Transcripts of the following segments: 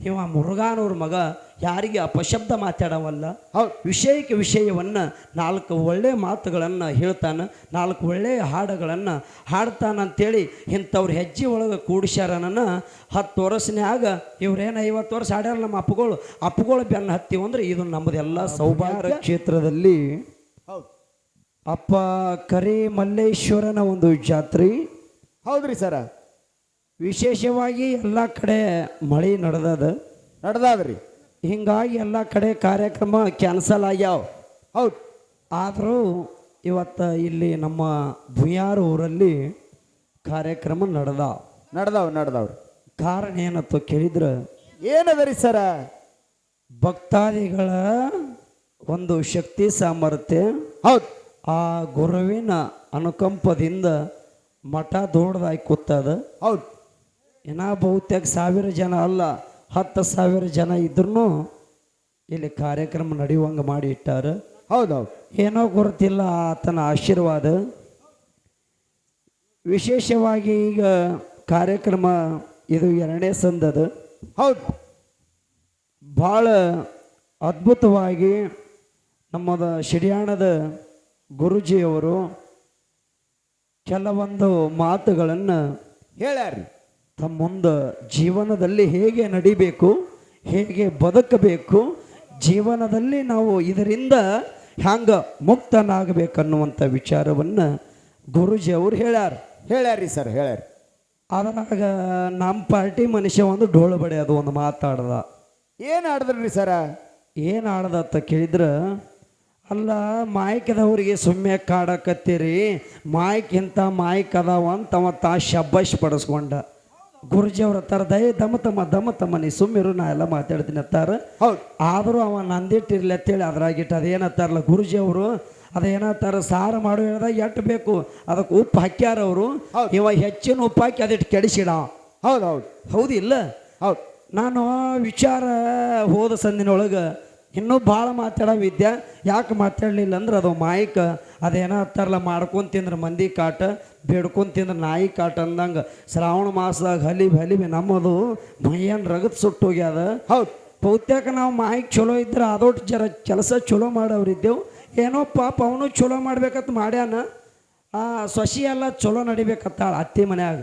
ಇವ ಮುರುಘಾನವ್ರ ಮಗ ಯಾರಿಗೆ ಅಪಶಬ್ದ ಮಾತಾಡವಲ್ಲ? ಹೌದು. ವಿಷಯಕ್ಕೆ ವಿಷಯವನ್ನ ನಾಲ್ಕು ಒಳ್ಳೆ ಮಾತುಗಳನ್ನು ಹೇಳ್ತಾನ ನಾಲ್ಕು ಒಳ್ಳೆಯ ಹಾಡುಗಳನ್ನು ಹಾಡ್ತಾನಂತೇಳಿ ಇಂಥವ್ರ ಹೆಜ್ಜೆ ಒಳಗೆ ನನ್ನ ಹತ್ತು ವರ್ಷನ್ಯಾಗ ಇವ್ರೇನು ಐವತ್ತು ವರ್ಷ ಹಾಡ್ಯಾರ ನಮ್ಮ ಅಪ್ಪಗಳು. ಅಪ್ಪಗಳು ಬೆನ್ನ ಹತ್ತಿವು ಅಂದ್ರೆ ಇದು ನಮ್ಮದೆಲ್ಲ ಸೌಭಾಗ್ಯ. ಕ್ಷೇತ್ರದಲ್ಲಿ ಹೌದು. ಅಪ್ಪ ಕರಿ ಮಲ್ಲೇಶ್ವರನ ಒಂದು ಜಾತ್ರೆ. ಹೌದ್ರಿ ಸರ. ವಿಶೇಷವಾಗಿ ಎಲ್ಲ ಕಡೆ ಮಳೆ ನಡೆದದ. ನಡೆದಾದ್ರಿ. ಹಿಂಗಾಗಿ ಎಲ್ಲ ಕಡೆ ಕಾರ್ಯಕ್ರಮ ಕ್ಯಾನ್ಸಲ್ ಆಗ್ಯಾವ. ಹೌದು. ಆದರೂ ಇವತ್ತು ಇಲ್ಲಿ ನಮ್ಮ ಭುಯಾರ್ ಊರಲ್ಲಿ ಕಾರ್ಯಕ್ರಮ ನಡೆದ ನಡ್ದಾವ್ ನಡೆದವ್ರಿ ಕಾರಣ ಏನತ್ತು ಕೇಳಿದ್ರೆ? ಏನದರಿ ಸರ? ಭಕ್ತಾದಿಗಳ ಒಂದು ಶಕ್ತಿ ಸಾಮರ್ಥ್ಯ. ಹೌದು. ಆ ಗುರುವಿನ ಅನುಕಂಪದಿಂದ ಮಠ ದೊಡ್ಡದಾಗಿ ಕೂತದ. ಹೌದು. ಇನ್ನ ಬಹುತೇಕ ಸಾವಿರ ಜನ ಅಲ್ಲ ಹತ್ತು ಸಾವಿರ ಜನ ಇದ್ರೂ ಇಲ್ಲಿ ಕಾರ್ಯಕ್ರಮ ನಡೆಯುವಂಗೆ ಮಾಡಿ ಇಟ್ಟಾರ. ಹೌದು ಹೌದು ಏನೋ ಗೊತ್ತಿಲ್ಲ ಆತನ ಆಶೀರ್ವಾದ. ವಿಶೇಷವಾಗಿ ಈಗ ಕಾರ್ಯಕ್ರಮ ಇದು ಎರಡನೇ ಸಂದದ. ಹೌದು. ಭಾಳ ಅದ್ಭುತವಾಗಿ ನಮ್ಮದ ಶಿರಿಯಾಣದ ಗುರುಜಿಯವರು ಕೆಲವೊಂದು ಮಾತುಗಳನ್ನು ಹೇಳ್ಯಾರ್ರಿ. ತಮ್ಮ ಮುಂದೆ ಜೀವನದಲ್ಲಿ ಹೇಗೆ ನಡಿಬೇಕು ಹೇಗೆ ಬದುಕಬೇಕು ಜೀವನದಲ್ಲಿ ನಾವು ಇದರಿಂದ ಹ್ಯಾಂಗ ಮುಕ್ತನಾಗಬೇಕನ್ನುವಂಥ ವಿಚಾರವನ್ನು ಗುರುಜಿ ಅವರು ಹೇಳ್ಯಾರ. ಹೇಳ್ಯಾರಿ ಸರ್ ಹೇಳ್ಯಾರಿ ಅದ್ರಾಗ ನಮ್ಮ ಪಾರ್ಟಿ ಮನುಷ್ಯ ಒಂದು ಡೋಳು ಬಡೆ ಅದು ಒಂದು ಮಾತಾಡ್ದ. ಏನು ಆಡಿದ್ರಿ ಸರ? ಏನು ಆಡ್ದ ಅಂತ ಕೇಳಿದ್ರೆ ಅಲ್ಲ ಮಾಯ್ಕದವ್ರಿಗೆ ಸುಮ್ಮನೆ ಕಾಡಕತ್ತೀರಿ ಮಾಯಕ್ಕಿಂತ ಮಾಯ್ಕ್ ಅದಾವ ಅಂತ ಅವ ತಾ ಶಬ್ಬಾಷ್ ಪಡಿಸ್ಕೊಂಡ. ಗುರುಜಿ ತರ ಹತ್ತಾರ ದಯ ದಮ ತಮ್ಮ ದಮ ತಮ್ಮ ನೀ ಸುಮ್ಮಿರು ನಾ ಎಲ್ಲ ಮಾತಾಡ್ತೀನಿ ಅತ್ತಾರ ಹೌದು. ಆದರೂ ಅವ ನಂದಿಟ್ಟಿರ್ಲಿ ಅಂತೇಳಿ ಅದ್ರಾಗಿಟ್ಟು ಅದೇನತ್ತಾರಲ್ಲ ಗುರುಜಿ ಅವರು ಅದೇನತ್ತಾರ ಸಾರು ಮಾಡೋ ಹೇಳ್ದಾಗ ಎಟ್ಟು ಬೇಕು ಅದಕ್ಕೆ ಉಪ್ಪು ಹಾಕ್ಯಾರ ಅವರು. ಇವ ಹೆಚ್ಚಿನ ಉಪ್ಪು ಹಾಕಿ ಅದಿಟ್ಟು ಕೆಡಿಸಿಡ. ಹೌದು ಹೌದು. ಹೌದಿಲ್ಲ ಹೌದು. ನಾನು ವಿಚಾರ ಹೋದ ಸಂದಿನೊಳಗೆ ಇನ್ನೂ ಭಾಳ ಮಾತಾಡೋ ವಿದ್ಯೆ. ಯಾಕೆ ಮಾತಾಡಲಿಲ್ಲ ಅಂದ್ರೆ ಅದು ಮಾಯಕ. ಅದೇನೋ ಹತ್ತಾರಲ್ಲ ಮಾಡ್ಕೊಂತಿಂದ್ರೆ ಮಂದಿ ಕಾಟ. ಬೇಡ್ಕೊಂಡ್ ತಿಂದ್ರೆ ನಾಯಿ ಕಾಟ ಅಂದಂಗೆ ಶ್ರಾವಣ ಮಾಸದಾಗ ಹಲಿಬಿ ಹಲಿಬಿ ನಮ್ಮದು ಮೈಯನ್ ರಗತ್ ಸುಟ್ಟು ಹೋಗ್ಯದ. ಹೌದು. ಬಹುತೇಕ ನಾವು ಮಾಯಿ ಚಲೋ ಇದ್ರೆ ಅದೊಟ್ಟು ಜರ ಕೆಲಸ ಚಲೋ ಮಾಡೋರಿದ್ದೆವು ಏನೋ ಪಾಪ ಅವನು ಚಲೋ ಮಾಡ್ಬೇಕಂತ ಮಾಡ್ಯಾನ. ಆ ಸೊಸಿ ಎಲ್ಲ ಚಲೋ ನಡಿಬೇಕತ್ತಾಳ ಅತ್ತಿ ಮನ್ಯಾಗ.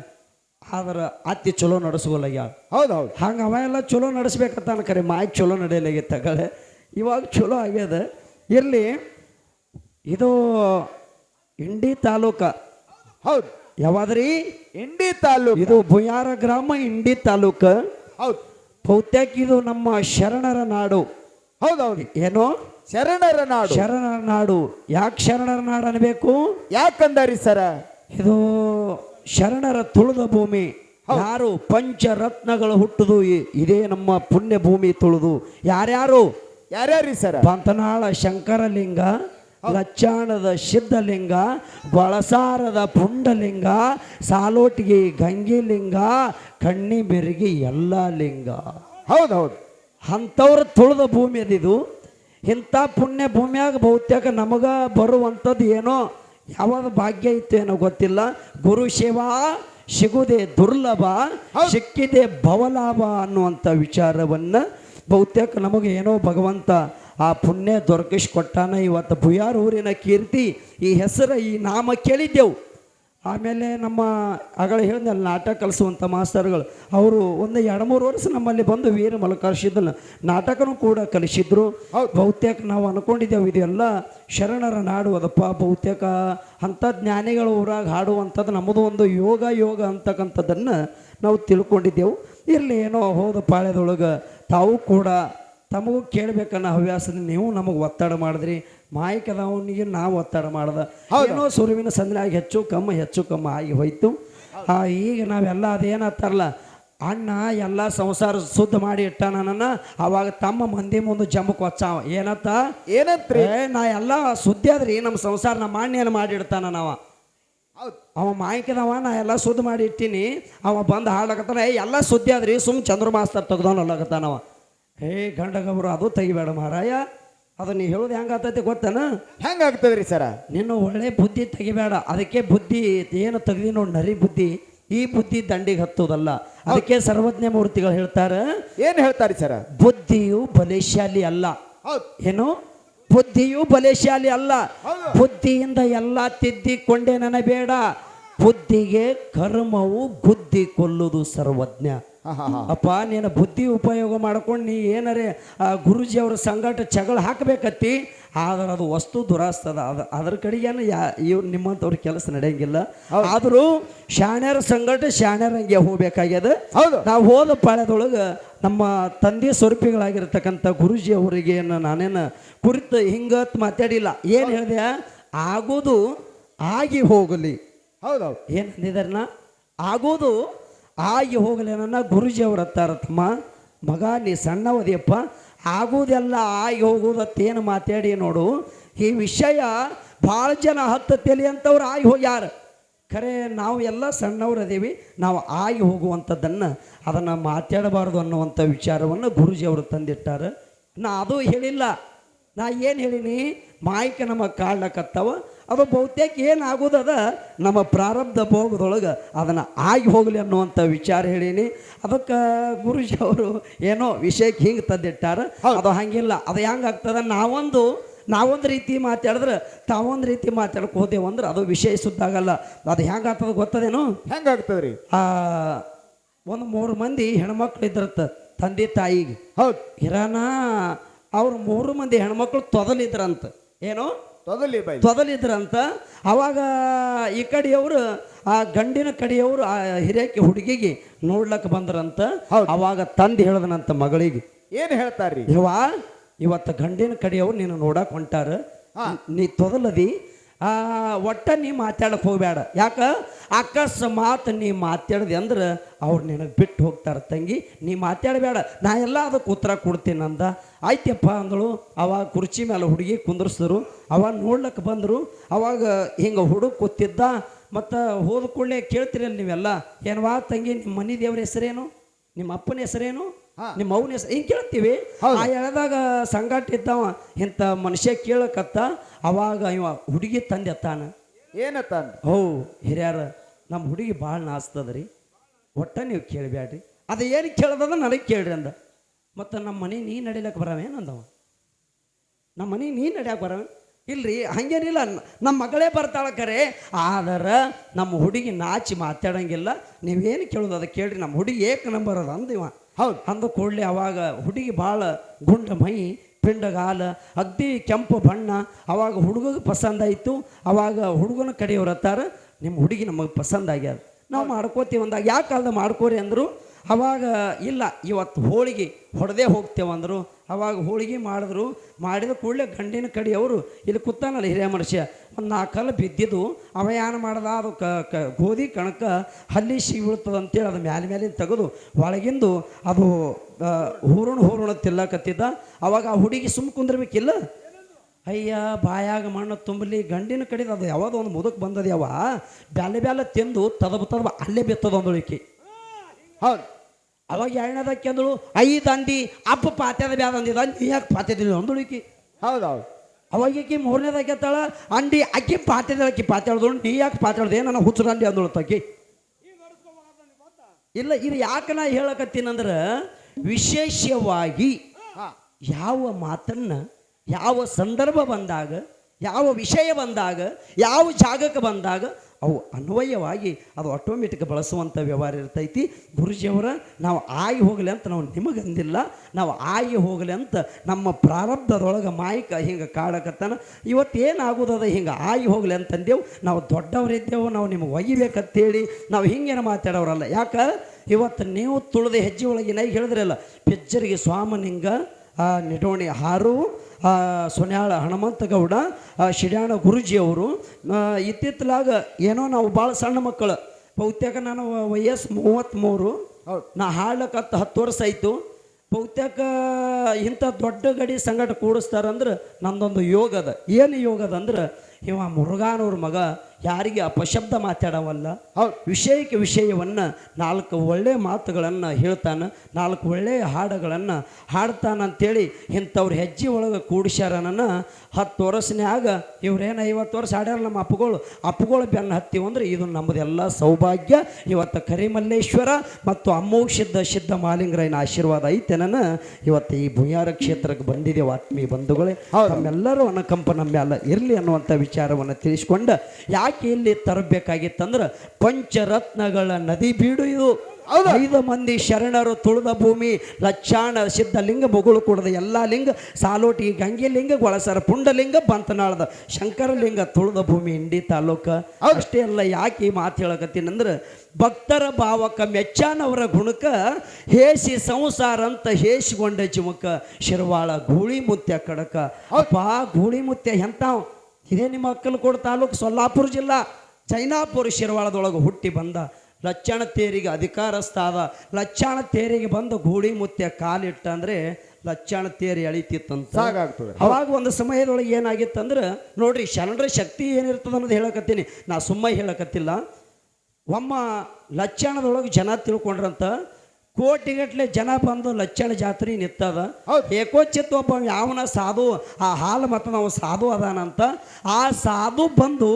ಆದ್ರೆ ಅತ್ತಿ ಚಲೋ ನಡೆಸ್ಕೊಲಾಗ್ಯಾಳ ಹೌದು ಹೌದು. ಹಂಗೆ ಅವ ಎಲ್ಲ ಚಲೋ ನಡೆಸ್ಬೇಕತ್ತಾನ ಕರೆ ಮಾಯಿ ಚಲೋ ನಡೆಯಲಾಗಿ ತಗಳೆ. ಇವಾಗ ಚಲೋ ಆಗ್ಯದ. ಇರಲಿ ಇದು ಇಂಡಿ ತಾಲೂಕ ಹೌದು. ಯಾವಾದ್ರಿ? ಇಂಡಿ ತಾಲೂಕು. ಇದು ಭುಯಾರ ಗ್ರಾಮ ಇಂಡಿ ತಾಲೂಕ. ಹೌದು. ಬಹುತೇಕ ಇದು ನಮ್ಮ ಶರಣರ ನಾಡು. ಹೌದೌದು. ಏನು? ಏನೋ ಶರಣರ ನಾಡು. ಶರಣರ ನಾಡು. ಯಾಕೆ ಶರಣರ ನಾಡು ಅನ್ಬೇಕು? ಯಾಕಂದರಿ ಸರ? ಇದು ಶರಣರ ತುಳಿದ ಭೂಮಿ. ಯಾರು ಪಂಚರತ್ನಗಳು ಹುಟ್ಟುದು ಇದೇ ನಮ್ಮ ಪುಣ್ಯ ಭೂಮಿ ತುಳಿದು. ಯಾರ್ಯಾರು? ಯಾರ್ಯಾರಿ ಸರ? ಪಂತನಾಳ ಶಂಕರಲಿಂಗ ಲಚ್ಚಾಣದ ಸಿದ್ಧಲಿಂಗ ಬಳಸಾರದ ಪುಂಡಲಿಂಗ ಸಾಲೋಟಿಗೆ ಗಂಗಿಲಿಂಗ ಕಣ್ಣಿ ಬೆರಗಿ ಎಲ್ಲ ಲಿಂಗ. ಹೌದು ಹೌದು. ಅಂಥವ್ರ ತುಳಿದ ಭೂಮಿ ಅದಿದು ಇಂಥ ಪುಣ್ಯ ಭೂಮಿಯಾಗ ಬಹುತೇಕ ನಮಗ ಬರುವಂಥದ್ದು ಏನೋ ಯಾವಾಗ ಭಾಗ್ಯ ಇತ್ತು ಏನೋ ಗೊತ್ತಿಲ್ಲ. ಗುರು ಶಿವ ಸಿಗುವುದೇ ದುರ್ಲಭ ಸಿಕ್ಕಿದೆ ಭವಲಾಭ ಅನ್ನುವಂಥ ವಿಚಾರವನ್ನು ಬಹುತೇಕ ನಮಗೆ ಏನೋ ಭಗವಂತ ಆ ಪುಣ್ಯ ದೊರಕಿಸ್ಕೊಟ್ಟಾನ ಇವತ್ತು ಭುಯಾರ್ ಊರಿನ ಕೀರ್ತಿ ಈ ಹೆಸರು ಈ ನಾಮ ಕೇಳಿದ್ದೆವು. ಆಮೇಲೆ ನಮ್ಮ ಅಗಳ ಹೇಳಿದ್ನಲ್ಲ ನಾಟಕ ಕಲಿಸುವಂಥ ಮಾಸ್ತರ್ಗಳು ಅವರು ಒಂದು ಎರಡು ಮೂರು ವರ್ಷ ನಮ್ಮಲ್ಲಿ ಬಂದು ವೀರ ಮಲಕರ್ಷಿದ್ದಲ್ಲ ನಾಟಕನೂ ಕೂಡ ಕಲಿಸಿದ್ರು. ಬಹುತೇಕ ನಾವು ಅನ್ಕೊಂಡಿದ್ದೆವು ಇದೆಲ್ಲ ಶರಣರ ನಾಡು ಅದಪ್ಪ. ಬಹುತೇಕ ಅಂಥ ಜ್ಞಾನಿಗಳ ಊರಾಗ ಹಾಡುವಂಥದ್ದು ನಮ್ಮದು ಒಂದು ಯೋಗ ಯೋಗ ಅಂತಕ್ಕಂಥದ್ದನ್ನು ನಾವು ತಿಳ್ಕೊಂಡಿದ್ದೆವು. ಇರಲಿ ಏನೋ ಹೋದ ಪಾಳ್ಯದೊಳಗೆ ತಾವು ಕೂಡ ತಮಗೂ ಕೇಳಬೇಕನ್ನೋ ಹವ್ಯಾಸ ನೀವು ನಮಗೆ ಒತ್ತಡ ಮಾಡಿದ್ರಿ. ಮಾಯಕದವನಿಗೆ ನಾವು ಒತ್ತಡ ಮಾಡ್ದ. ಏನೋ ಸುರುವಿನ ಸಂದಿನಾಗಿ ಹೆಚ್ಚು ಕಮ್ಮಿ ಹೆಚ್ಚು ಕಮ್ಮಿ ಆಗಿ ಹೋಯ್ತು. ಆ ಈಗ ನಾವೆಲ್ಲ ಅದೇನತ್ತಾರಲ್ಲ ಅಣ್ಣ ಎಲ್ಲ ಸಂಸಾರ ಶುದ್ಧ ಮಾಡಿ ಇಟ್ಟಾನ ಅವಾಗ ತಮ್ಮ ಮಂದಿ ಮುಂದೆ ಜಂಬಕ್ಕೆ ವಚ್ಚಾವ ಏನತ್ತ? ಏನತ್ರಿ? ನಾ ಎಲ್ಲ ಸುದ್ದಿ ಆದ್ರಿ ನಮ್ಮ ಸಂಸಾರ ನಮ್ಮ ಅಣ್ಣೇನು ಮಾಡಿ ಇಡ್ತಾನ ನಾವ. ಅವ ಮಾಯಕದವ ನಾ ಎಲ್ಲ ಶುದ್ಧ ಮಾಡಿ ಇಟ್ಟಿನಿ. ಅವ ಬಂದು ಹಾಡ್ಲಕತ್ತಾನ ಎಲ್ಲ ಸುದ್ದಿ ಆದ್ರಿ ಸುಮ್ ಚಂದ್ರಮಾಸ್ತರ್ ಮಾಸ್ತರ್ ತೆಗ್ದವನು ಅಲ್ಲಕತ್ತಾನವ. ಹೇ ಗಂಡಗಬ್ರು ಅದು ತೆಗಿಬೇಡ ಮಾರಾಯ ಅದು ನೀ ಹೇಳೋದು ಹೆಂಗಾತೈತಿ ಗೊತ್ತನ? ಹೆಂಗಾಗ್ತದ್ರಿ ಸರ? ನಿನ್ನ ಒಳ್ಳೆ ಬುದ್ಧಿ ತೆಗಿಬೇಡ. ಅದಕ್ಕೆ ಬುದ್ಧಿ ಏನು ತೆಗ್ದಿ ನೋಡಿ ನರಿ ಬುದ್ಧಿ. ಈ ಬುದ್ಧಿ ದಂಡಿಗೆ ಹತ್ತೋದಲ್ಲ. ಅದಕ್ಕೆ ಸರ್ವಜ್ಞ ಮೂರ್ತಿಗಳು ಹೇಳ್ತಾರ ಏನ್ ಹೇಳ್ತಾರೆ ಸರ? ಬುದ್ಧಿಯು ಬಲಶಾಲಿ ಅಲ್ಲ. ಏನು? ಬುದ್ಧಿಯು ಬಲಶಾಲಿ ಅಲ್ಲ. ಬುದ್ಧಿಯಿಂದ ಎಲ್ಲ ತಿದ್ದಿಕೊಂಡೆ ಬೇಡ ಬುದ್ಧಿಗೆ ಕರ್ಮವು ಬುದ್ಧಿ ಕೊಲ್ಲುವುದು ಸರ್ವಜ್ಞ. ಅಪ್ಪ ನೀನು ಬುದ್ಧಿ ಉಪಯೋಗ ಮಾಡ್ಕೊಂಡು ನೀ ಏನರೇ ಆ ಗುರುಜಿ ಅವ್ರ ಸಂಗಟ ಚಗಳ ಹಾಕಬೇಕತ್ತಿ ಆದ್ರೆ ಅದು ವಸ್ತು ದುರಾಸ್ತದ ಅದ. ಅದ್ರ ಕಡೆಗೇನು ಯಾ ಇವ್ ನಿಮ್ಮಂಥವ್ರ ಕೆಲಸ ನಡೆಯಂಗಿಲ್ಲ. ಆದರೂ ಶಾಣ್ಯರ ಸಂಗಟ ಶಾಣ್ಯರಂಗೆ ಹೋಗ್ಬೇಕಾಗ್ಯದ. ಹೌದು. ನಾವು ಹೋದ ಪಾಳ್ಯದೊಳಗೆ ನಮ್ಮ ತಂದೆ ಸ್ವರೂಪಿಗಳಾಗಿರ್ತಕ್ಕಂಥ ಗುರುಜಿ ಅವರಿಗೆ ನಾನೇನು ಕುರಿತು ಹಿಂಗತ್ ಮಾತಾಡಿಲ್ಲ. ಏನು ಹೇಳಿದೆ? ಆಗೋದು ಆಗಿ ಹೋಗಲಿ. ಹೌದೌದು ಏನು ಅಂದಿದಾರನ ಆಗೋದು ಆಗಿ ನನ್ನ ಗುರುಜಿ ಅವ್ರ ಹತ್ತಾರ, ತಮ್ಮ ಮಗ, ನೀ ಸಣ್ಣವದಿಯಪ್ಪ, ಆಗೋದೆಲ್ಲ ಆಗಿ ಹೋಗೋದತ್ತೇನು ಮಾತಾಡಿ ನೋಡು. ಈ ವಿಷಯ ಭಾಳ ಜನ ಹತ್ತ ತಲೆ ಅಂತವ್ರು ಆಗಿ ಹೋಗ್ಯಾರ ಖರೆ, ನಾವು ಎಲ್ಲ ಸಣ್ಣವ್ರು ಅದೀವಿ, ನಾವು ಆಗಿ ಹೋಗುವಂಥದ್ದನ್ನು ಅದನ್ನು ಮಾತಾಡಬಾರ್ದು ಅನ್ನುವಂಥ ವಿಚಾರವನ್ನು ಗುರುಜಿ ಅವರು ತಂದಿಟ್ಟಾರ. ನಾ ಅದು ಹೇಳಿಲ್ಲ. ನಾ ಏನು ಹೇಳೀನಿ? ಮಾಯಕ ನಮಗೆ ಕಾಡ್ಲಕತ್ತವ ಅದು ಬಹುತೇಕ ಏನಾಗೋದದ? ನಮ್ಮ ಪ್ರಾರಬ್ಧ ಭೋಗದೊಳಗೆ ಅದನ್ನು ಆಗಿ ಹೋಗಲಿ ಅನ್ನುವಂಥ ವಿಚಾರ ಹೇಳೀನಿ. ಅದಕ್ಕೆ ಗುರುಜಿ ಅವರು ಏನೋ ವಿಷಯಕ್ಕೆ ಹಿಂಗೆ ತಂದಿಟ್ಟಾರ. ಅದು ಹಂಗಿಲ್ಲ. ಅದು ಹೆಂಗೆ ಆಗ್ತದ? ನಾವೊಂದು ನಾವೊಂದು ರೀತಿ ಮಾತಾಡಿದ್ರೆ ತಾವೊಂದು ರೀತಿ ಮಾತಾಡಕ್ಕೆ ಹೋದೇವು ಅಂದ್ರೆ ಅದು ವಿಷಯ ಸುದ್ದಾಗಲ್ಲ ಅದು ಹೆಂಗೆ ಆಗ್ತದ ಗೊತ್ತದೇನು? ಹೆಂಗಾಗ್ತದ್ರಿ ಆ ಒಂದು ಮೂರು ಮಂದಿ ಹೆಣ್ಮಕ್ಳು ಇದ್ರತ್ತ ತಂದೆ ತಾಯಿಗೆ. ಹೌದು. ಇರಾನ ಅವ್ರು ಮೂರು ಮಂದಿ ಹೆಣ್ಮಕ್ಳು ತೊದಲಿದ್ರಂತ. ಏನು? ತೊದಲಿ ಬೈ ತೊದಲಿದ್ರಂತ ಅವಾಗ ಈ ಕಡೆಯವರು ಆ ಗಂಡಿನ ಕಡೆಯವರು ಆ ಹಿರಿಯಕ್ಕೆ ಹುಡುಗಿಗೆ ನೋಡ್ಲಕ್ ಬಂದ್ರಂತ. ಅವಾಗ ತಂದು ಹೇಳ್ದನಂತ ಮಗಳಿಗೆ. ಏನ್ ಹೇಳ್ತಾರ್ರಿ? ಇವ ಇವತ್ತ ಗಂಡಿನ ಕಡೆಯವ್ರು ನೀನು ನೋಡಕ್ ಹೊಂಟಾರ. ನೀ ತೊದಲದಿ ಒಟ್ಟ ನೀ ಮಾತಾಡಕ್ಕೆ ಹೋಗಬೇಡ ಯಾಕ? ಅಕಸ್ಮಾತ್ ನೀ ಮಾತಾಡ್ದೆ ಅಂದ್ರೆ ಅವ್ರು ನಿನಗೆ ಬಿಟ್ಟು ಹೋಗ್ತಾರೆ ತಂಗಿ. ನೀ ಮಾತಾಡಬೇಡ ನಾ ಎಲ್ಲ ಅದಕ್ಕೆ ಉತ್ತರ ಕೊಡ್ತೀನಿ ಅಂದ. ಆಯ್ತಪ್ಪ ಅಂದಳು. ಅವಾಗ ಕುರ್ಚಿ ಮೇಲೆ ಹುಡುಗಿ ಕುಂದರ್ಸಿದ್ರು. ಅವಾಗ ನೋಡ್ಲಿಕ್ಕೆ ಬಂದರು. ಅವಾಗ ಹಿಂಗೆ ಹುಡುಗ ಕೂತಿದ್ದ. ಮತ್ತು ಹೋದ ಕೂಡಲೇ ಕೇಳ್ತೀರಲ್ಲ ನೀವೆಲ್ಲ? ಏನವಾ ತಂಗಿ ನಿಮ್ಮ ಮನೆ ದೇವ್ರ ಹೆಸರೇನು? ನಿಮ್ಮ ಅಪ್ಪನ ಹೆಸರೇನು. ನಿಮ್ಮ ಅವನ ಹೆಸರು ಹಿಂಗೆ ಕೇಳ್ತೀವಿ? ಆ ಎಳೆದಾಗ ಸಂಗಾಟ ಇದ್ದವ ಇಂಥ ಮನುಷ್ಯ ಕೇಳಕತ್ತ ಅವಾಗ ಇವ ಹುಡುಗಿ ತಂದೆ ತಾನ. ಏನತ್ತಂದ ಹೌ ಹಿರಿಯರ ನಮ್ಮ ಹುಡುಗಿ ಭಾಳ ನಾಸ್ತದ್ರಿ ಒಟ್ಟ ನೀವು ಕೇಳಬೇಡ್ರಿ ಅದು ಏನು ಕೇಳ್ದದ ನನಗೆ ಕೇಳ್ರಿ ಅಂದ. ಮತ್ತು ನಮ್ಮ ಮನೆ ನೀ ನಡಿಲಕ್ಕೆ ಬರವೇನಂದವ ನಮ್ಮ ಮನೆ ನೀ ನಡ್ಯಾಕ ಬರವ? ಇಲ್ರಿ ಹಂಗೇನಿಲ್ಲ. ನಮ್ಮ ಮಗಳೇ ಬರ್ತಾಳ ಕರೆ. ಆದ್ರೆ ನಮ್ಮ ಹುಡುಗಿ ನಾಚಿ ಮಾತಾಡಂಗಿಲ್ಲ. ನೀವೇನು ಕೇಳೋದು? ಅದು ಕೇಳ್ರಿ ನಮ್ಮ ಹುಡುಗಿ ಏಕ ನಂಬರ್ ಅದ ಅಂದಿವ ಹೌದು, ಅಂದ ಕೂಡಲೇ ಅವಾಗ ಹುಡುಗಿ ಭಾಳ ಗುಂಡ ಮೈ, ಪಿಂಡಗಾಲ, ಅಗ್ದಿ, ಕೆಂಪು ಬಣ್ಣ, ಅವಾಗ ಹುಡುಗಗೆ ಪಸಂದ ಆಯಿತು. ಅವಾಗ ಹುಡುಗನ ಕಡೆಯವ್ರು ಹತ್ತಾರ ನಿಮ್ಮ ಹುಡುಗಿ ನಮಗೆ ಪಸಂದ ಆಗ್ಯದ. ನಾವು ಮಾಡ್ಕೋತೀವಿ ಅಂದಾಗ, ಯಾಕೆ ಕಾಲದ ಮಾಡ್ಕೋರಿ? ಅಂದರು, ಅವಾಗ ಇಲ್ಲ, ಇವತ್ತು ಹೋಳಿಗೆ ಹೊಡೆದೇ ಹೋಗ್ತೇವೆ ಅಂದರು. ಅವಾಗ ಹೋಳಿಗೆ ಮಾಡಿದ್ರು, ಮಾಡಿದ ಕೂಡಲೇ ಗಂಡಿನ ಕಡೆಯವರು ಇಲ್ಲಿ ಕೂತಾನಲ್ಲ ಹಿರಿಯ ಮನುಷ್ಯ. ಒಂದು ನಾಲ್ಕಲ್ಲ ಬಿದ್ದಿದ್ದು, ಅವ ಏನು ಮಾಡ್ದ, ಅದು ಕ ಕ, ಗೋಧಿ ಕಣಕ ಹಲ್ಲಿ ಸಿಗ್ಬಿಡ್ತದೆ ಅಂತೇಳಿ ಅದು ಮ್ಯಾಲೆ ಮ್ಯಾಲಿಂದ ತೆಗೆದು ಒಳಗಿಂದು ಅದು ಹೂರುಣ ಹೂರುಣ ತಿಲ್ಲಕತ್ತಿದ್ದ. ಅವಾಗ ಆ ಹುಡುಗಿ ಸುಮ್ಮ ಕುಂದಿರ್ಬೇಕಿಲ್ಲ? ಅಯ್ಯ, ಬಾಯಾಗ ಮಣ್ಣು ತುಂಬಲಿ, ಗಂಡಿನ ಕಡೆದು ಅದು ಯಾವಾಗ ಒಂದು ಮುದಕ್ ಬಂದದ ಯಾವ ಬ್ಯಾಲೆ ಬ್ಯಾಲೆ ತಿಂದು ತದಬ ತದಬ ಅಲ್ಲೇ ಬಿತ್ತದ ಒಂದೊಳಿಕೆ ಹೌದು. ಅವಾಗ ಎರಡನೇದಕ್ಕೆ ಅಂದಳು ಐದು ಅಂದಿ ಅಪ್ಪ ಪಾತ್ಯದ ಬ್ಯಾದ ಅಂದಿದ ನೀ ಯಾಕೆ ಪಾತ್ಯದಿಲ್ಲ ಒಂದೊಳಿಕೆ ಹೌದೌದು. ಅವಾಗ ಈಕಿ ಮೂರನೇದಾಗಿ ಎತ್ತಾಳ ಅಂಡಿ ಅಕ್ಕಿ ಪಾತ್ಯದ ಅಕ್ಕಿ ಪಾತ್ಯಾಡ್ದಳು ನೀ ಯಾಕೆ ಪಾತ್ಯಾಡ್ದೆ ನನ್ನ ಹುಚ್ಚು ಅಂಡಿ ಅಂದಳು ತಕ್ಕಿ ಇಲ್ಲ ಇದು ಯಾಕೆ ನಾ ಹೇಳಕತ್ತೀನಂದ್ರೆ ವಿಶೇಷವಾಗಿ ಯಾವ ಮಾತನ್ನ ಯಾವ ಸಂದರ್ಭ ಬಂದಾಗ ಯಾವ ವಿಷಯ ಬಂದಾಗ ಯಾವ ಜಾಗಕ್ಕೆ ಬಂದಾಗ ಅವು ಅನ್ವಯವಾಗಿ ಅದು ಆಟೋಮೆಟಿಕ್ ಬಳಸುವಂಥ ವ್ಯವಹಾರ ಇರ್ತೈತಿ. ಗುರುಜಿಯವರ, ನಾವು ಆಗಿ ಹೋಗಲಿ ಅಂತ ನಾವು ನಿಮಗೆ ಅಂದಿಲ್ಲ. ನಾವು ಆಗಿ ಹೋಗಲಿ ಅಂತ ನಮ್ಮ ಪ್ರಾರಬ್ಧದೊಳಗೆ ಮಾಯಿಕ ಹಿಂಗೆ ಕಾಡಕತ್ತಾನ. ಇವತ್ತು ಏನಾಗೋದದ ಹಿಂಗೆ ಆಗಿ ಹೋಗಲಿ ಅಂತಂದೇವು, ನಾವು ದೊಡ್ಡವರಿದ್ದೇವು, ನಾವು ನಿಮಗೆ ಒಯ್ಯಬೇಕಂತೇಳಿ ನಾವು ಹಿಂಗೇನು ಮಾತಾಡೋರಲ್ಲ. ಯಾಕೆ? ಇವತ್ತು ನೀವು ತುಳಿದ ಹೆಜ್ಜೆ ಒಳಗಿನ ಹೇಳಿದ್ರಲ್ಲ ಪಿಚ್ಚರಿಗೆ ಸ್ವಾಮನಿಂಗ, ಆ, ನಿಡೋಣಿ ಹಾರು ಸೊನ್ಯಾಳ ಹನುಮಂತ ಗೌಡ ಶಿಡ್ಯಾಣ ಗುರುಜಿಯವರು ಇತ್ತಿತ್ತಲಾಗ ಏನೋ ನಾವು ಭಾಳ ಸಣ್ಣ ಮಕ್ಕಳು. ಬಹುತೇಕ ನಾನು ವಯಸ್ಸು ಮೂವತ್ತ್ಮೂರು ನಾ ಹಾಡ್ಲಕ್ಕ ಹತ್ತು ವರ್ಷ ಆಯಿತು. ಬಹುತೇಕ ಇಂಥ ದೊಡ್ಡ ಗಡಿ ಸಂಗಟ ಕೂಡಿಸ್ತಾರಂದ್ರೆ ನಂದೊಂದು ಯೋಗದ. ಏನು ಯೋಗದ ಅಂದ್ರೆ ಇವ ಮುರುಘಾನವ್ರ ಮಗ ಯಾರಿಗೆ ಅಪಶಬ್ದ ಮಾತಾಡವಲ್ಲ? ವಿಷಯಕ್ಕೆ ವಿಷಯವನ್ನು ನಾಲ್ಕು ಒಳ್ಳೆಯ ಮಾತುಗಳನ್ನು ಹೇಳ್ತಾನೆ ನಾಲ್ಕು ಒಳ್ಳೆಯ ಹಾಡುಗಳನ್ನು ಹಾಡ್ತಾನಂತೇಳಿ ಇಂಥವ್ರ ಹೆಜ್ಜೆ ಒಳಗೆ ಕೂಡಿಸ್ಯಾರ ನನ್ನ ಹತ್ತು ವರ್ಷನ್ಯಾಗ ಇವ್ರೇನು ಐವತ್ತು ವರ್ಷ ಹಾಡ್ಯಾರ ನಮ್ಮ ಅಪ್ಪಗಳು. ಅಪ್ಪಗಳು ಬೆನ್ನು ಹತ್ತಿವು ಅಂದ್ರೆ ಇದು ನಮ್ಮದೆಲ್ಲ ಸೌಭಾಗ್ಯ. ಇವತ್ತು ಕರಿಮಲ್ಲೇಶ್ವರ ಮತ್ತು ಅಮೋಘ ಸಿದ್ಧ ಮಾಲಿಂಗರಾಯನ ಆಶೀರ್ವಾದ ಐತೆ ನನ್ನ ಇವತ್ತು ಈ ಭೂಯಾರ ಕ್ಷೇತ್ರಕ್ಕೆ ಬಂದಿದ್ದೇವೆ ಆತ್ಮೀಯ ಬಂಧುಗಳೇ. ನಮ್ಮೆಲ್ಲರೂ ಅನುಕಂಪ ನಮ್ಮ ಮ್ಯಾಲ ಇರಲಿ ಅನ್ನುವಂಥ ವಿಚಾರವನ್ನು ತಿಳಿಸ್ಕೊಂಡು ಯಾಕೆ ಇಲ್ಲಿ ತರಬೇಕಾಗಿತ್ತಂದ್ರೆ ಪಂಚರತ್ನಗಳ ನದಿ ಬೀಡು ಇದು ಐದು ಮಂದಿ ಶರಣರು ತುಳಿದ ಭೂಮಿ ಲಕ್ಷಾಣ ಸಿದ್ಧಲಿಂಗ ಬೊಗಳು ಕೂಡದ ಎಲ್ಲ ಲಿಂಗ ಸಾಲೋಟಿ ಗಂಗೆ ಲಿಂಗ ಗೊಳಸರ ಪುಂಡಲಿಂಗ ಬಂತನಾಳದ ಶಂಕರಲಿಂಗ ತುಳಿದ ಭೂಮಿ ಇಂಡಿ ತಾಲೂಕ. ಅಷ್ಟೇ ಅಲ್ಲ ಯಾಕೆ ಈ ಮಾತು ಹೇಳಕತ್ತೀನಂದ್ರೆ ಭಕ್ತರ ಭಾವಕ ಮೆಚ್ಚಾನವರ ಗುಣಕ ಹೇಸಿ ಸಂಸಾರ ಅಂತ ಹೇಸಿಗೊಂಡ ಚಿಮಕ ಶಿರವಾಳ ಗೂಳಿ ಮುತ್ಯ ಕಡಕ ಅಪ್ಪ ಗೂಳಿ ಮುತ್ಯ ಎಂತಾವ್ ಇದೇ ನಿಮ್ಮ ಅಕ್ಕಲಕೋಡ ತಾಲೂಕು ಸೊಲ್ಲಾಪುರ ಜಿಲ್ಲಾ ಚೈನಾಪುರ ಶಿರವಾಳದೊಳಗೆ ಹುಟ್ಟಿ ಬಂದ ಲಚ್ಚಣ ತೇರಿಗೆ ಅಧಿಕಾರಸ್ಥಾದ ಲಚ್ಚಣ ತೇರಿಗೆ ಬಂದು ಗೂಡಿ ಮುತ್ಯ ಕಾಲಿಟ್ಟ ಅಂದ್ರೆ ಲಚ್ಚಣ ತೇರಿ ಎಳಿತಿತ್ತಂತ ಅವಾಗ ಒಂದು ಸಮಯದೊಳಗೆ ಏನಾಗಿತ್ತಂದ್ರೆ ನೋಡ್ರಿ ಶರಣರ ಶಕ್ತಿ ಏನಿರ್ತದ ಅನ್ನೋದು ಹೇಳಕತ್ತೀನಿ. ನಾ ಸುಮ್ಮ ಹೇಳಕತ್ತಿಲ್ಲ. ಒಮ್ಮ ಲಚ್ಚಣದೊಳಗೆ ಜನ ತಿಳ್ಕೊಂಡ್ರಂತ ಕೋಟಿಗಟ್ಲೆ ಜನ ಬಂದು ಲಚ್ಚಳ ಜಾತ್ರೆ ನಿತ್ತದ. ಏಕೋಚಿತ್ ಒಬ್ಬ ಯಾವನ ಸಾಧು ಆ ಹಾಲು ಮತ್ತು ನಾವು ಸಾಧು ಅದಾನಂತ. ಆ ಸಾಧು ಬಂದು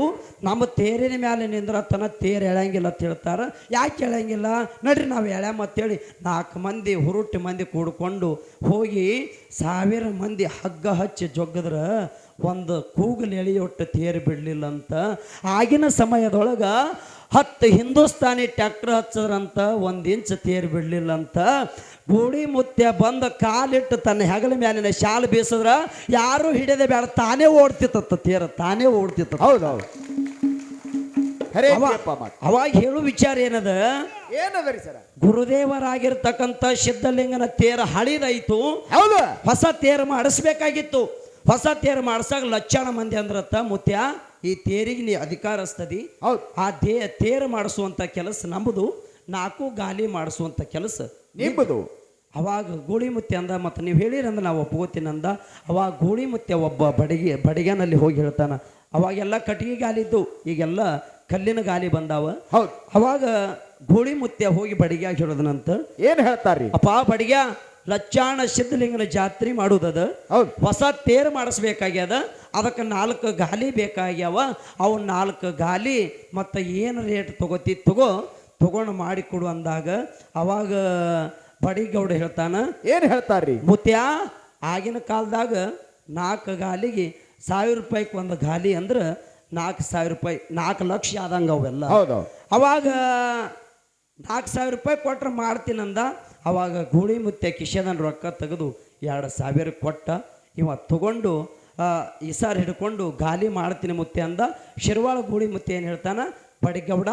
ನಮ್ಮ ತೇರಿನ ಮೇಲೆ ನಿಂದ್ರತನ ತೇರು ಎಳಂಗಿಲ್ಲ ಅಂತ ಹೇಳ್ತಾರ. ಯಾಕೆ ಎಳಂಗಿಲ್ಲ ನಡ್ರಿ ನಾವು ಎಳ್ಯಾಮ ಅಂತೇಳಿ ನಾಲ್ಕು ಮಂದಿ ಹುರುಟ್ಟು ಮಂದಿ ಕೂಡ್ಕೊಂಡು ಹೋಗಿ ಸಾವಿರ ಮಂದಿ ಹಗ್ಗ ಹಚ್ಚಿ ಜೊಗ್ಗದ್ರ ಒಂದು ಕೂಗಲು ಎಳೆಯೊಟ್ಟು ತೇರು ಬಿಡಲಿಲ್ಲ ಅಂತ ಆಗಿನ ಸಮಯದೊಳಗ ಹತ್ತು ಹಿಂದೂಸ್ತಾನಿ ಟ್ಯಾಕ್ಟರ್ ಹಚ್ಚದ್ರಂತ ಒಂದು ಇಂಚ್ ತೇರು ಬಿಡಲಿಲ್ಲ ಅಂತ ಗೂಡಿ ಮುತ್ಯ ಬಂದು ಕಾಲಿಟ್ಟು ತನ್ನ ಹೆಗಲ ಮ್ಯಾಲಿನ ಶಾಲು ಬೀಸಿದ್ರ ಯಾರು ಹಿಡಿಯದೆ ಬೇಡ ತಾನೇ ಓಡ್ತಿತ್ತ ತೇರ ತಾನೇ ಓಡ್ತಿತ್ತ ಹೌದೌದು. ಅವಾಗ ಹೇಳು ವಿಚಾರ ಏನದ? ಏನದರಿ ಸರ್? ಗುರುದೇವರಾಗಿರ್ತಕ್ಕಂಥ ಸಿದ್ಧಲಿಂಗನ ತೇರ ಹಳಿದಾಯ್ತು. ಹೌದು. ಹೊಸ ತೇರು ಮಾಡಿಸ್ಬೇಕಾಗಿತ್ತು. ಹೊಸ ತೇರು ಮಾಡಿಸಾಗ ಲಕ್ಷಣ ಮಂದಿ ಅಂದ್ರತ್ತ ಮುತ್ಯ. ಈ ತೇರಿಗೆ ನೀ ಅಧಿಕಾರಸ್ತದಿ ಹೌದು. ಆ ದೇ ತೇರು ಮಾಡಿಸುವಂತ ಕೆಲಸ ನಂಬುದು ನಾಲ್ಕು ಗಾಲಿ ಮಾಡಿಸುವಂತ ಕೆಲಸ ನಿಮ್ಮದು ಅವಾಗ ಗೋಳಿ ಮುತ್ಯ ಅಂದ ಮತ್ತು ನೀವು ಹೇಳಿರಂದ್ರೆ ನಾವು ಒಪ್ಪಗೋತೀನಿ ಅಂದ. ಅವಾಗ ಗೋಳಿ ಮುತ್ಯ ಒಬ್ಬ ಬಡಿಗೆ ಬಡಿಗೆನಲ್ಲಿ ಹೋಗಿ ಹೇಳ್ತಾನ ಅವಾಗೆಲ್ಲ ಕಟ್ಟಿಗೆ ಗಾಲಿ ಇದ್ದು ಈಗೆಲ್ಲ ಕಲ್ಲಿನ ಗಾಲಿ ಬಂದಾವ. ಹೌದು. ಅವಾಗ ಗೋಳಿ ಮುತ್ಯ ಹೋಗಿ ಬಡಿಗ್ಯಾಗ ಹೇಳೋದನಂತ. ಏನ್ ಹೇಳ್ತಾರ್ರಿ? ಅಪ್ಪ ಬಡಿಗ್ಯ ಲಚ್ಚಾಣ ಸಿದ್ಧಲಿಂಗನ ಜಾತ್ರೆ ಮಾಡುವುದದ ಹೌದು. ಹೊಸ ತೇರು ಮಾಡಿಸ್ಬೇಕಾಗ್ಯದ. ಅದಕ್ಕೆ ನಾಲ್ಕು ಗಾಲಿ ಬೇಕಾಗ್ಯಾವ? ಅವು ನಾಲ್ಕು ಗಾಲಿ ಮತ್ತು ಏನು ರೇಟ್ ತಗೋತಿ ತಗೋ ತಗೊಂಡು ಮಾಡಿಕೊಡು ಅಂದಾಗ ಅವಾಗ ಬಡಿಗೌಡ ಹೇಳ್ತಾನೆ ಏನು ಹೇಳ್ತಾರ್ರಿ? ಮುತ್ಯ ಆಗಿನ ಕಾಲದಾಗ ನಾಲ್ಕು ಗಾಲಿಗೆ ಸಾವಿರ ರೂಪಾಯಿಗೆ ಒಂದು ಗಾಲಿ ಅಂದ್ರೆ ನಾಲ್ಕು ಸಾವಿರ ರೂಪಾಯಿ ನಾಲ್ಕು ಲಕ್ಷ ಆದಂಗ ಅವೆಲ್ಲ. ಹೌದು. ಅವಾಗ ನಾಲ್ಕು ಸಾವಿರ ರೂಪಾಯಿ ಕೊಟ್ರೆ ಮಾಡ್ತೀನಂದ ಅವಾಗ ಗೂಳಿ ಮುತ್ಯ ಕಿಶೆದನ್ ರೊಕ್ಕ ತೆಗೆದು ಎರಡು ಸಾವಿರ ಕೊಟ್ಟ ಇವ ತಗೊಂಡು ಇಸಾರ್ ಹಿಡ್ಕೊಂಡು ಗಾಲಿ ಮಾಡ್ತೀನಿ ಮುತ್ತೆ ಅಂದ. ಶಿರ್ವಾಳ ಗೂಳಿ ಮುತ್ತೆ ಏನು ಹೇಳ್ತಾನ? ಬಡಿಗೌಡ,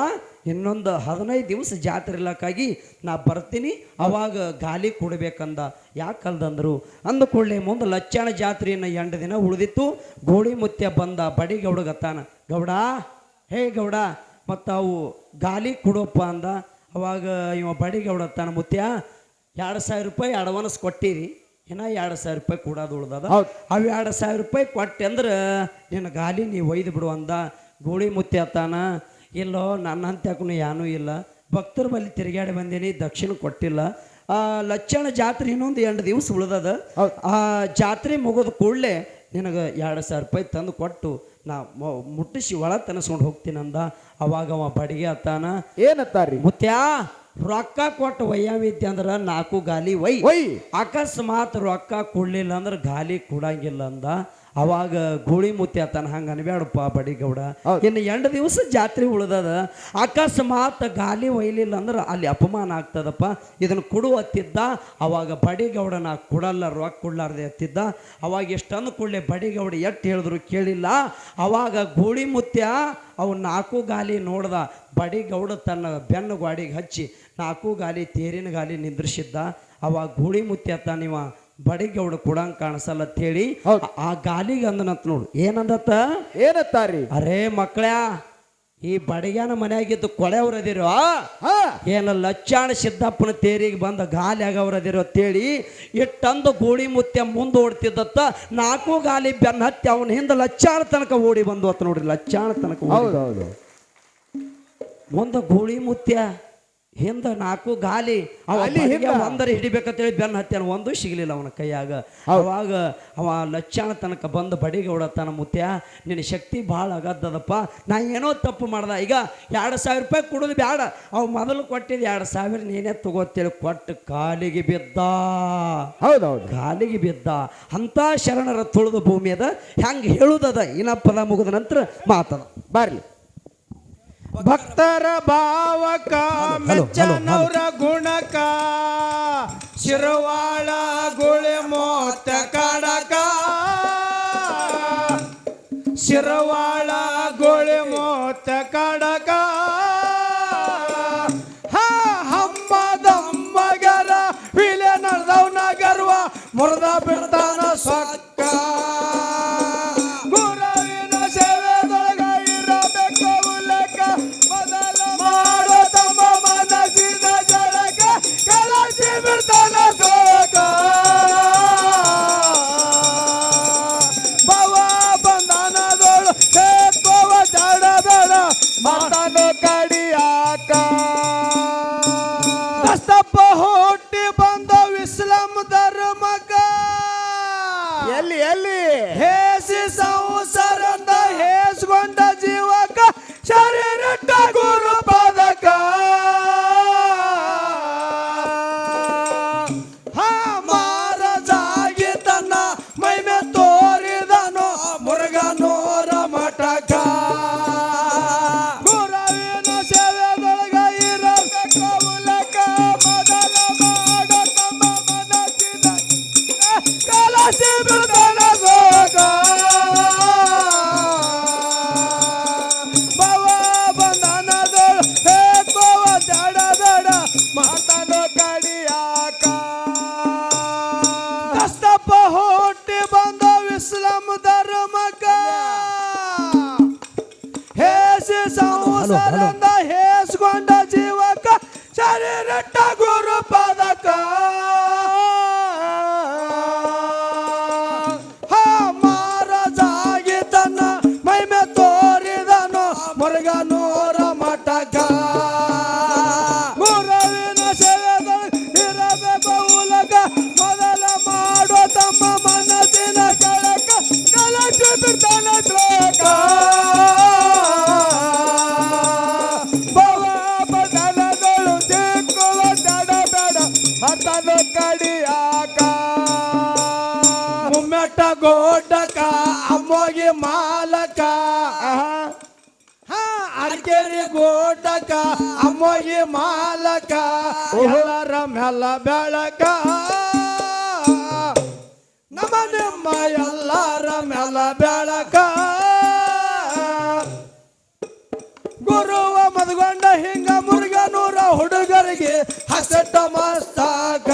ಇನ್ನೊಂದು ಹದಿನೈದು ದಿವಸ ಜಾತ್ರೆ ಇಲ್ಲಕ್ಕಾಗಿ ನಾ ಬರ್ತೀನಿ, ಅವಾಗ ಗಾಲಿ ಕೊಡಬೇಕಂದ. ಯಾಕಲ್ದಂದ್ರು? ಅಂದ ಕೂಡಲೇ ಮುಂದೆ ಲಚ್ಚಾಣ ಜಾತ್ರೆಯನ್ನು ಎಂಟು ದಿನ ಉಳಿದಿತ್ತು. ಗೋಳಿ ಮುತ್ಯ ಬಂದ ಬಡಿಗೌಡಗತ್ತಾನ ಗೌಡ, ಹೇ ಗೌಡ, ಮತ್ತು ಅವು ಗಾಲಿ ಕೊಡಪ್ಪ ಅಂದ. ಅವಾಗ ಇವ ಬಡಿಗೌಡ ತಾನ ಮುತ್ಯ ಎರಡು ಸಾವಿರ ರೂಪಾಯಿ ಅಡ್ವಾನ್ಸ್ ಕೊಟ್ಟಿರಿ. ಇನ್ನ ಎರಡು ಸಾವಿರ ರೂಪಾಯಿ ಕೊಡೋದು ಉಳ್ದದ. ಅವು ಎರಡು ಸಾವಿರ ರೂಪಾಯಿ ಕೊಟ್ಟೆ ಅಂದ್ರೆ ನಿನ್ನ ಗಾಲಿ ನೀ ಒಯ್ದು ಬಿಡು ಅಂದ. ಗೋಳಿ ಮುತ್ತಿ ಅತ್ತಾನ ಇಲ್ಲೋ ನನ್ನ ಹಂತ್ಯಾಕೂ ಏನೂ ಇಲ್ಲ. ಭಕ್ತರ ಬಳಿ ತಿರುಗಾಡಿ ಬಂದೀನಿ ದಕ್ಷಿಣ ಕೊಟ್ಟಿಲ್ಲ. ಆ ಲಚ್ಚಣ ಜಾತ್ರೆ ಇನ್ನೊಂದು ಎಂಟು ದಿವಸ ಉಳ್ದದ. ಆ ಜಾತ್ರೆ ಮುಗಿದ ಕೂಡಲೇ ನಿನಗೆ ಎರಡು ಸಾವಿರ ರೂಪಾಯಿ ತಂದು ಕೊಟ್ಟು ನಾ ಮುಟ್ಟಿಸಿ ಒಳ ತನಸ್ಕೊಂಡು ಹೋಗ್ತೀನಂದ. ಅವಾಗ ಅವ ಬಡಿಗೆ ಅತ್ತಾನ ಏನತ್ತಾರಿ ಮುತ್ಯ ರೊಕ್ಕ ಕೊಟ್ಟು ಒಯ್ಯಾವಿದ್ದೆ ಅಂದ್ರೆ ನಾಲ್ಕು ಗಾಲಿ ಒಯ್. ಅಕಸ್ಮಾತ್ ರೊಕ್ಕ ಕೊಡ್ಲಿಲ್ಲ ಅಂದ್ರೆ ಗಾಲಿ ಕೊಡಂಗಿಲ್ಲ ಅಂದ. ಅವಾಗ ಗೂಳಿ ಮುತ್ತೆ ಆತನ ಹಂಗೆ ಅನ್ಬೇಡಪ್ಪ ಬಡಿಗೌಡ. ಇನ್ನು ಎಂಟು ದಿವಸ ಜಾತ್ರೆ ಉಳ್ದದ. ಅಕಸ್ಮಾತ್ ಗಾಲಿ ಒಯ್ಲಿಲ್ಲ ಅಂದ್ರೆ ಅಲ್ಲಿ ಅಪಮಾನ ಆಗ್ತದಪ್ಪ. ಇದನ್ನು ಕೊಡು ಅತ್ತಿದ್ದ ಅವಾಗ ಬಡಿಗೌಡ ನಾ ಕೊಡಲ್ಲ ರೊಕ್ಕ ಕೊಡ್ಲಾರ್ದೆ ಅತ್ತಿದ್ದ ಅವಾಗ ಎಷ್ಟಂದು ಕೂಡಲೇ ಬಡಿಗೌಡ ಎಟ್ಟು ಹೇಳಿದ್ರು ಕೇಳಿಲ್ಲ. ಅವಾಗ ಗೂಳಿ ಮುತ್ಯ ಅವು ನಾಲ್ಕು ಗಾಲಿ ನೋಡ್ದ. ಬಡಿಗೌಡ ತನ್ನ ಬೆನ್ನು ಗಾಡಿಗೆ ಹಚ್ಚಿ ನಾಲ್ಕು ಗಾಲಿ ತೇರಿನ ಗಾಲಿ ನಿಂದ್ರಿಸಿದ್ದ. ಅವಾಗ ಗೂಳಿ ಮುತ್ಯ ತಾನಿವ ಅವಳು ಕೊಡಂಗ್ ಕಾಣಿಸಲ್ಲ ಅಂತೇಳಿ ಹೇಳಿ ಆ ಗಾಲಿಗೆ ಅಂದನಂತ ನೋಡು. ಏನಂದತ್ತ? ಏನತ್ತಾರಿ ಅರೇ ಮಕ್ಕಳ ಈ ಬಡಗ್ಯಾನ ಮನೆಯಾಗಿದ್ದು ಕೊಳೆಯವ್ರದಿರೋ ಹಾ ಏನ ಲಚ್ಚಾಣ ಸಿದ್ದಪ್ಪನ ತೇರಿಗೆ ಬಂದ ಗಾಲಿ ಆಗವ್ರದಿರೋ ಅಂತೇಳಿ ಇಟ್ಟಂದು ಗೂಳಿ ಮುತ್ಯ ಮುಂದೆ ಓಡ್ತಿದ್ದತ್ತ ನಾಲ್ಕು ಗಾಲಿ ಬೆನ್ನ ಹತ್ತಿ ಅವನ ಹಿಂದೆ ಲಚ್ಚಾಣ ತನಕ ಓಡಿ ಬಂದು ಅತ್ತ ನೋಡ್ರಿ ಲಚ್ಚಾಣ ತನಕ ಮುಂದೆ ಗೂಳಿ ಮುತ್ಯ ಹಿಂದ ನಾಲ್ಕು ಗಾಲಿ? ಒಂದರ ಹಿಡಿಬೇಕಂತೇಳಿ ಬೆನ್ನ ಹತ್ಯಾನ. ಒಂದು ಸಿಗಲಿಲ್ಲ ಅವನ ಕೈಯಾಗ. ಅವಾಗ ಅವ ಲಕ್ಷಣ ತನಕ ಬಂದು ಬಡಿಗೆ ಹೊಡತಾನ ಮುತ್ಯ. ನಿನ್ನ ಶಕ್ತಿ ಭಾಳ ಆಗದ್ದದಪ್ಪ ನಾ ಏನೋ ತಪ್ಪು ಮಾಡ್ದ. ಈಗ ಎರಡು ಸಾವಿರ ರೂಪಾಯಿ ಕೊಡೋದು ಬೇಡ ಅವ ಮೊದಲು ಕೊಟ್ಟಿದ್ದು ಎರಡು ಸಾವಿರ ನೀನೇ ತಗೋತೇಳಿ. ಕೊಟ್ಟು ಕಾಲಿಗೆ ಬಿದ್ದ. ಹೌದೌದು. ಹೌದು ಕಾಲಿಗೆ ಬಿದ್ದ. ಅಂತ ಶರಣರ ತುಳಿದ ಭೂಮಿ ಅದ ಹೆಂಗೆ ಹೇಳುದದ? ಇನ್ನ ಪದ ಮುಗಿದ ನಂತರ ಮಾತದ. ಬರ್ಲಿ. ಭಕ್ತರ ಭಾವಕ ಮೆಚ್ಚನವರ ಗುಣಕ. ಶಿರವಾಳ ಗುಳೆ ಮೋತ ಕಡಕ. ಶಿರವಾಳ ಗುಳೆ ಕಡಿಯಾಕ? ಹುಟ್ಟಿ ಬಂದ ಇಸ್ಲಾಂ ಧರ್ಮಕ ಹೇಸಿ ಸಂಸಾರದ ಹೇಸ್ಕೊಂಡ ಜೀವಕ ಶರೀರಟ್ಟ ಗೋಡಕ ಅಮ್ಮೋಗಿ ಮಾಲಕ. ಹಾ ಅರ್ಕೆರಿ ಗೋಡಕ ಅಮ್ಮೋಗಿ ಮಾಲಕ. ಎಲ್ಲರ ಮೆಲ್ಲ ಬೆಳಕ. ನಮ್ಮ ನಿಮ್ಮ ಎಲ್ಲರ ಮೆಲ್ಲ ಬೆಳಕ. ಗುರುವ ಮದ್ಗೊಂಡ ಹಿಂಗ ಮುರುಗನೂರ ಹುಡುಗರಿಗೆ ಹಸಟ ಮಸ್ತಕ